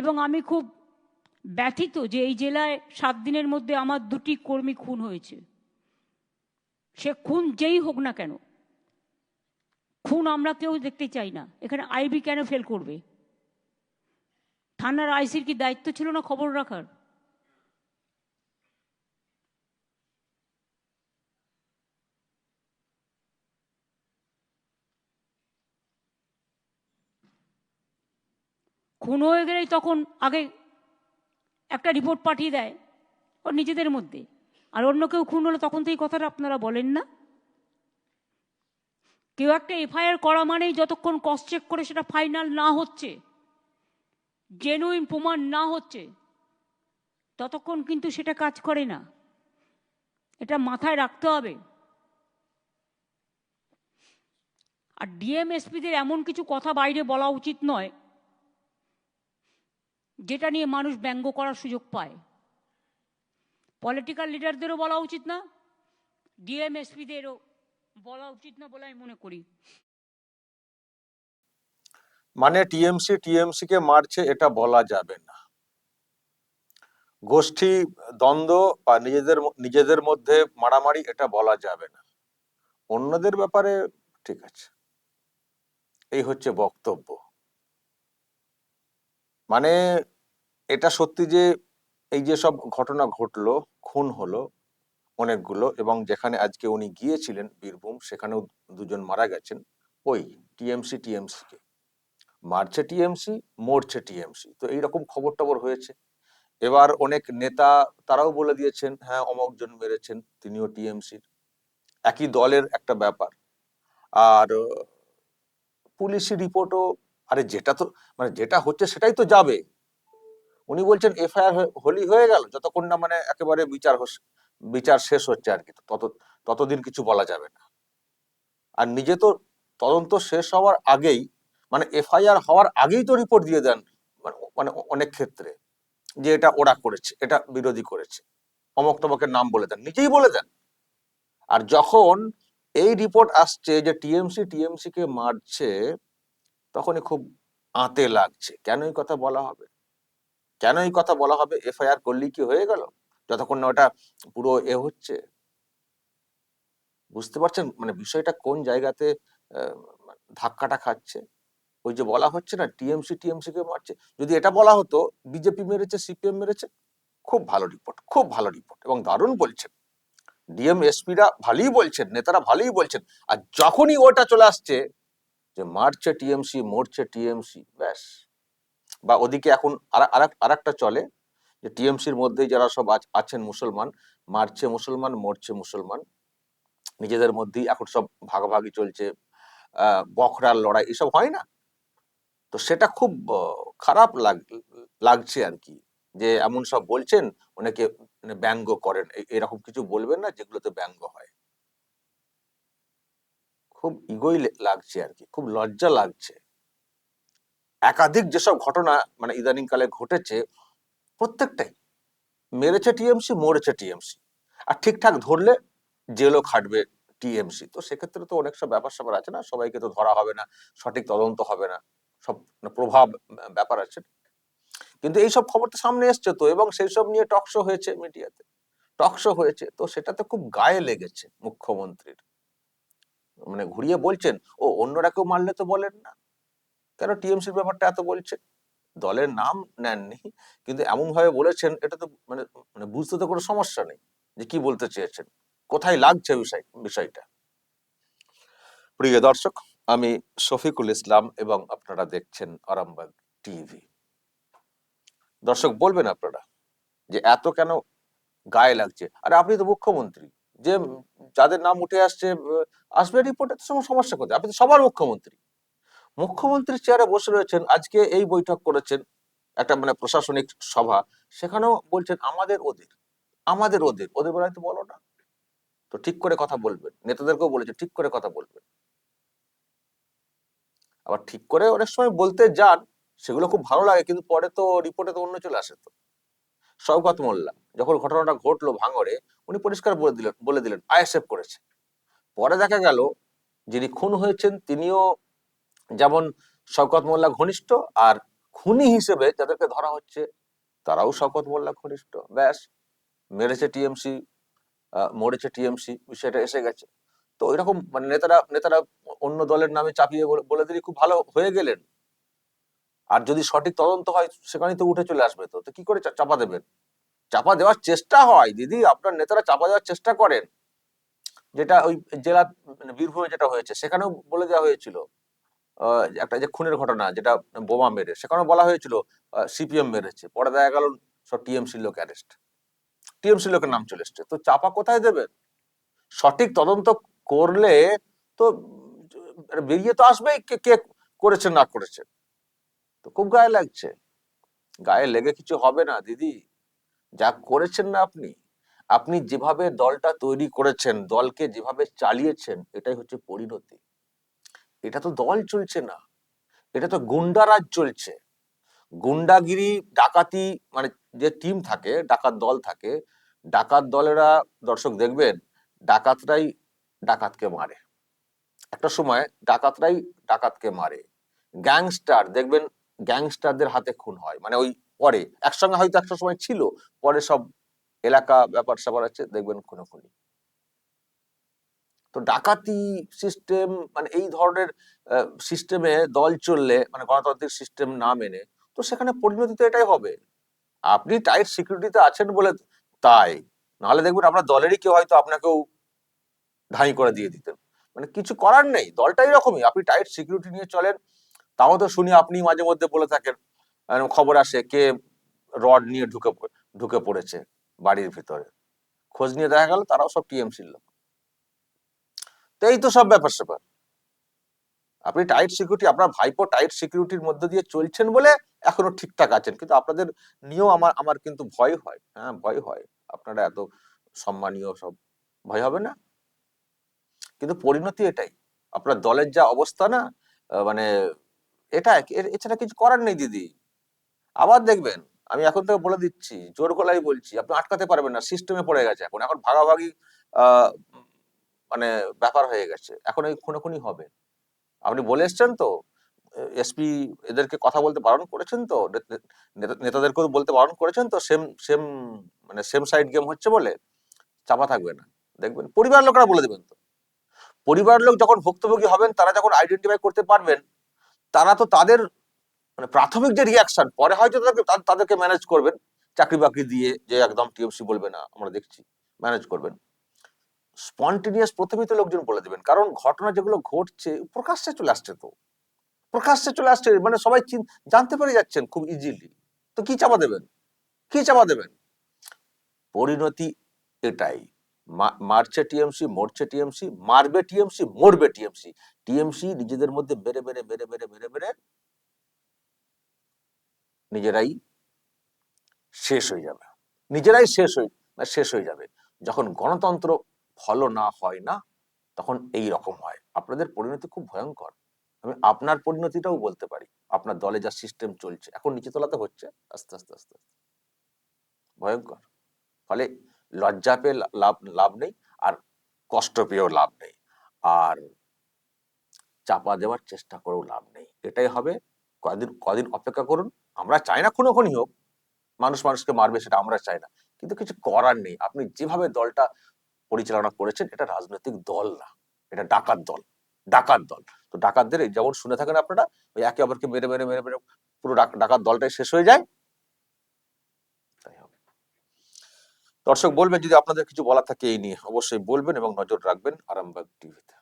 এবং আমি খুব ব্যথিত যে এই জেলায় সাত দিনের মধ্যে আমার দুটি কর্মী খুন হয়েছে। সে খুন যেই হোক না কেন, খুন আমরা কেউ দেখতে চাই না। এখানে আইবি কেন ফেল করবে? থানার আইসির কি দায়িত্ব ছিল না খবর রাখার? খুন হয়ে গেলেই তখন আগে একটা রিপোর্ট পাঠিয়ে দেয় ওর নিজেদের মধ্যে। আর অন্য কেউ খুন হলে তখন তো এই কথাটা আপনারা বলেন না। কেউ একটা এফআইআর করা মানেই যতক্ষণ ক্রস চেক করে সেটা ফাইনাল না হচ্ছে জেনুইন প্রমাণ না হচ্ছে, ততক্ষণ কিন্তু সেটা কাজ করে না। এটা মাথায় রাখতে হবে। আর ডিএমএসপিদের এমন কিছু কথা বাইরে বলা উচিত নয় যেটা নিয়ে মানুষ ব্যঙ্গ করার সুযোগ পায়। পলিটিক্যাল লিডারদেরও বলা উচিত না ডিএমএসপিদেরও বলা উচিত না বলে আমি মনে করি। মানে টিএমসি টিএমসি কে মারছে এটা বলা যাবে না। গোষ্ঠী দ্বন্দ্ব বা নিজেদের নিজেদের মধ্যে মারামারি এটা বলা যাবে না। অন্যদের ব্যাপারে ঠিক আছে। এই হচ্ছে বক্তব্য। মানে এটা সত্যি যে এই যে সব ঘটনা ঘটলো, খুন হলো অনেকগুলো এবং যেখানে আজকে উনি গিয়েছিলেন বীরভূম, সেখানেও দুজন মারা গেছেন। ওই টিএমসি টিএমসি কে। মারছে টিএমসি, মরছে টিএমসি। তো এইরকম খবর টবর হয়েছে। এবার অনেক নেতা তারাও বলে দিয়েছেন হ্যাঁ অমক জন মেরেছেন, তিনিও টিএমসির। একই দলের একটা ব্যাপার। আর পুলিশি রিপোর্টও, আরে যেটা তো মানে যেটা হচ্ছে সেটাই তো যাবে। উনি বলছেন এফআইআর হলি হয়ে গেল, যতক্ষণ না মানে একেবারে বিচার বিচার শেষ হচ্ছে আর কি, তত, ততদিন কিছু বলা যাবে না। আর নিজে তো তদন্ত শেষ হওয়ার আগেই মানে এফআইআর হওয়ার আগেই তো রিপোর্ট দিয়ে দেন মানে মানে অনেক ক্ষেত্রে, যে এটা ওরা করেছে, এটা বিরোধী করেছে। অমক তমকের নাম বলে দেন, নিজেই বলে দেন। আর যখন এই রিপোর্ট আসছে যে টিএমসি টিএমসি কে মারছে, তখনই খুব আঁতে লাগছে, কেন এই কথা বলা হবে? কেন এই কথা বলা হবে? এফআইআর করলেই কি হয়ে গেল? যতক্ষণ না ওটা পুরো এ হচ্ছে। বুঝতে পারছেন? মানে বিষয়টা কোন জায়গাতে ধাক্কাটা খাচ্ছে? ওই যে বলা হচ্ছে না, টিএমসি টিএমসি কে মারছে। যদি এটা বলা হতো, বিজেপি মেরেছে, সিপিএম মেরেছে, খুব ভালো রিপোর্ট খুব ভালো রিপোর্ট এবং দারুণ বলছেন। ডিএম, এসপিরা ভালোই বলছেন, নেতারা ভালোই বলছেন। আর যখনই ওটা চলে আসছে যে মারছে টিএমসি, মরছে টিএমসি, ব্যাস। বা ওদিকে এখন আর একটা চলে যে টিএমসির মধ্যে যারা সব আছেন মুসলমান, মারছে মুসলমান, মরছে মুসলমান, নিজেদের মধ্যেই এখন সব ভাগাভাগি চলছে বখরার লড়াই, এসব হয় না। তো সেটা খুব খারাপ লাগ, লাগছে আর কি, যে এমন সব বলছেন, অনেকে মানে ব্যঙ্গ করেন এরকম কিছু বলবেন না যেগুলোতে ব্যঙ্গ হয়। খুব ইগোই লাগছে আর কি, খুব লজ্জা লাগছে। একাধিক যেসব ঘটনা মানে ইদানিং কালে ঘটেছে, প্রত্যেকটাই মেরেছে টিএমসি, মরেছে টিএমসি। আর ঠিকঠাক ধরলে জেলও খাটবে টিএমসি। তো সেক্ষেত্রে তো অনেক সব ব্যাপার স্যাপার আছে না? সবাইকে তো ধরা হবে না, সঠিক তদন্ত হবে না। সব মানে প্রভাব ব্যাপার আছে। কিন্তু এই সব খবর তো সামনে এসছে তো, এবং সেই সব নিয়ে টকশো হয়েছে মিডিয়াতে। টকশো হয়েছে, তো সেটাতে খুব গায়ে লেগেছে মুখ্যমন্ত্রীর। মানে ঘুরিয়ে বলছেন, ও, অন্যরা কেউ মারলে তো বলেন না। কেন টিএমসির ব্যাপারটা এত বলছেন দলের নাম নেননি, কিন্তু এমন ভাবে বলেছেন, এটা তো মানে মানে বুঝতে তো কোনো সমস্যা নেই যে কি বলতে চেয়েছেন। কোথায় লাগছে বিষয়, বিষয়টা? প্রিয় দর্শক, আমি শফিকুল ইসলাম এবং আপনারা দেখছেন আরামবাগ টিভি। দর্শক, বলবেন আপনারা যে এত কেন গায়ে লাগছে? আরে আপনি তো মুখ্যমন্ত্রী, যে যাদের নাম উঠে আসছে, আসবে রিপোর্টে সমস্যা কোথায়? আপনি তো সবার মুখ্যমন্ত্রী। মুখ্যমন্ত্রীর চেয়ারে বসে রয়েছেন, আজকে এই বৈঠক করেছেন একটা মানে প্রশাসনিক সভা। সেখানেও বলছেন, আমাদের ওদের আমাদের ওদের। ওদের বেলায় তো বলো না। তো ঠিক করে কথা বলবেন। নেতাদেরকেও বলেছে, ঠিক করে কথা বলবেন। আবার ঠিক করে অনেক সময় বলতে যান, সেগুলো খুব ভালো লাগে, কিন্তু পরে তো রিপোর্টে তো অন্য চলে আসে তো। শওকত মোল্লা, যখন ঘটনাটা ঘটলো ভাঙরে উনি পরিষ্কার বলে দিলেন বলে দিলেন, আইএসএফ করেছে। পরে দেখা গেল, যিনি খুন হয়েছেন, তিনিও যেমন শওকত মোল্লা ঘনিষ্ঠ আর খুনি হিসেবে যাদেরকে ধরা হচ্ছে, তারাও শপথ মোল্লা ঘনিষ্ঠ। ব্যাস, মেরেছে টিএমসি মরেছে টিএমসি, বিষয়টা এসে গেছে। তো এরকম মানে নেতারা নেতারা অন্য দলের নামে চাপিয়ে বলে- দিলে খুব ভালো হয়ে গেলেন। আর যদি সঠিক তদন্ত হয়, সেখানেই তো উঠে চলে আসবে। তো কি করে চাপা দেবেন? চাপা দেওয়ার চেষ্টা হয়, দিদি, আপনার নেতারা চাপা দেওয়ার চেষ্টা করেন। যেটা ওই জেলা মানে বীরভূমে যেটা হয়েছে, সেখানেও বলে দেওয়া হয়েছিল। একটা যে খুনের ঘটনা যেটা বোমা মেরে, সেখানেও বলা হয়েছিল সিপিএম মেরেছে। পরে দেখা গেল সব টিএমসি লোক অ্যারেস্ট টিএমসি লোকের নাম চলে এসছে। তো চাপা কোথায় দেবেন সঠিক তদন্ত করলে তো বেরিয়ে তো আসবেই কে কে করেছে, না করেছে। তো খুব গায়ে লাগছে। গায়ে লেগে কিছু হবে না, দিদি। যা করেছেন না আপনি আপনি যেভাবে দলটা তৈরি করেছেন, দলকে যেভাবে চালিয়েছেন, এটাই হচ্ছে পরিণতি। এটা তো দল চলছে না। এটা তো গুন্ডারাজ চলছে। গুন্ডাগিরি, ডাকাতি মানে যে টিম থাকে, ডাকাত দল থাকে, ডাকাত দলেরা দর্শক দেখবেন, ডাকাতরাই ডাকাতকে মারে। একটা সময় ডাকাতরাই ডাকাতকে মারে। গ্যাংস্টার, দেখবেন গ্যাংস্টারদের হাতে খুন হয়। মানে ওই পরে, একসঙ্গে হয়তো একটা সময় ছিল, পরে সব এলাকা ব্যাপার স্যাপার আছে, দেখবেন খুনোখুনি। তো ডাকাতি সিস্টেম মানে এই ধরনের সিস্টেমে দল চললে মানে গণতান্ত্রিক সিস্টেম না মেনে, তো সেখানে পরিণতি তো এটাই হবে। আপনি টাইট সিকিউরিটিতে আছেন বলে তাই, নাহলে দেখবেন আপনার দলেরই কেউ হয়তো আপনাকেও ধাই করে দিয়ে দিতেন। মানে কিছু করার নেই দলটা এরকমই। আপনি টাইট সিকিউরিটি নিয়ে চলেন, তাও তো শুনি আপনি মাঝে মধ্যে বলে থাকেন খবর আসে, কে রড নিয়ে ঢুকে ঢুকে পড়েছে বাড়ির ভিতরে। খোঁজ নিয়ে দেখা গেল তারাও সব টিএমসির লোক। তো এই তো সব ব্যাপার স্যাপার। আপনি টাইট সিকিউরিটি আপনার ভাইপো টাইট সিকিউরিটির মধ্যে দিয়ে চলছেন বলে এখনও ঠিকঠাক আছেন। কিন্তু আপনাদের নিয়েও আমার আমার কিন্তু ভয় হয়। হ্যাঁ ভয় হয়। আপনারা এত সম্মানীয় সব, ভয় হবে না? কিন্তু পরিণতি এটাই। আপনার দলের যা অবস্থা না মানে এটা এছাড়া কিছু করার নেই দিদি। আবার দেখবেন, আমি এখন থেকে বলে দিচ্ছি, জোর গলায় বলছি, আপনি আটকাতে পারবেন না সিস্টেমে পড়ে গেছে এখন। এখন ভাগাভাগি মানে ব্যাপার হয়ে গেছে। এখন এই খুনোখুনি হবে। আপনি বলে এসছেন তো এসপি এদেরকে কথা বলতে বারণ করেছেন তো নেতা- নেতা- নেতাদেরকেও বলতে বারণ করেছেন তো, সেম সেম মানে সেম সাইড গেম হচ্ছে বলে চাপা থাকবে না। দেখবেন পরিবার লোকরা বলে দেবেন তো। পরিবার লোক যখন ভুক্তভোগী হবেন, তারা যখন আইডেন্টিফাই করতে পারবেন, তারা তো তাদের মানে প্রাথমিক যে রিয়াকশন পরে হয়তো তাদেরকে তাদেরকে ম্যানেজ করবেন। চাকরি বাকরি দিয়ে যে একদম টিএমসি বলবে না, আমরা দেখছি ম্যানেজ করবেন। স্পন্টেনিয়াস প্রথমেই তো লোকজন বলে দেবেন। কারণ ঘটনা যেগুলো ঘটছে, প্রকাশ্যে চলে আসছে তো। প্রকাশ্যে চলে আসছে মানে সবাই জানতে পেরে যাচ্ছেন খুব ইজিলি তো কি চাপা দেবেন? কি চাপা দেবেন? পরিণতি এটাই। মারছে টিএমসি, মরছে টিএমসি, মারবে টিএমসি, মরবে টিএমসি। টিএমসি নিজেদের মধ্যে বেড়ে বেড়ে বেড়ে বেড়ে বেড়ে বেড়ে নিজেরাই শেষ হয়ে যাবে। নিজেরাই শেষ হয়ে শেষ হয়ে যাবে। যখন গণতন্ত্র ফলো না হয় না, তখন এই রকম হয়। আপনাদের পরিণতি খুব ভয়ঙ্কর। আমি আপনার পরিণতিটাও বলতে পারি। আপনার দলে যা সিস্টেম চলছে, এখন নিচে তলাতে হচ্ছে? আস্তে আস্তে আস্তে ভয়ঙ্কর। ফলে লজ্জা পেয়ে লাভ লাভ নেই, আর কষ্ট পেয়েও লাভ নেই। আর চাপা দেওয়ার চেষ্টা করেও লাভ নেই। এটাই হবে কদিন কদিন অপেক্ষা করুন। আমরা চাই না কোনো হোক। মানুষ মানুষকে মারবে, সেটা আমরা চাই না। কিন্তু কিছু করার নেই। আপনি যেভাবে দলটা পরিচালনা করেছেন, এটা রাজনৈতিক দল না, এটা ডাকাত দল ডাকাত দল। তো ডাকাতদের যেমন শুনে থাকেন আপনারা, ওই একে অপরকে মেরে মেরে মেরে মেরে, পুরো ডাক- ডাকাত দলটাই শেষ হয়ে যায়। দর্শক, বলবেন যদি আপনাদের কিছু বলা থাকে এই নিয়ে, অবশ্যই বলবেন এবং নজর রাখবেন আরামবাগ টিভিতে।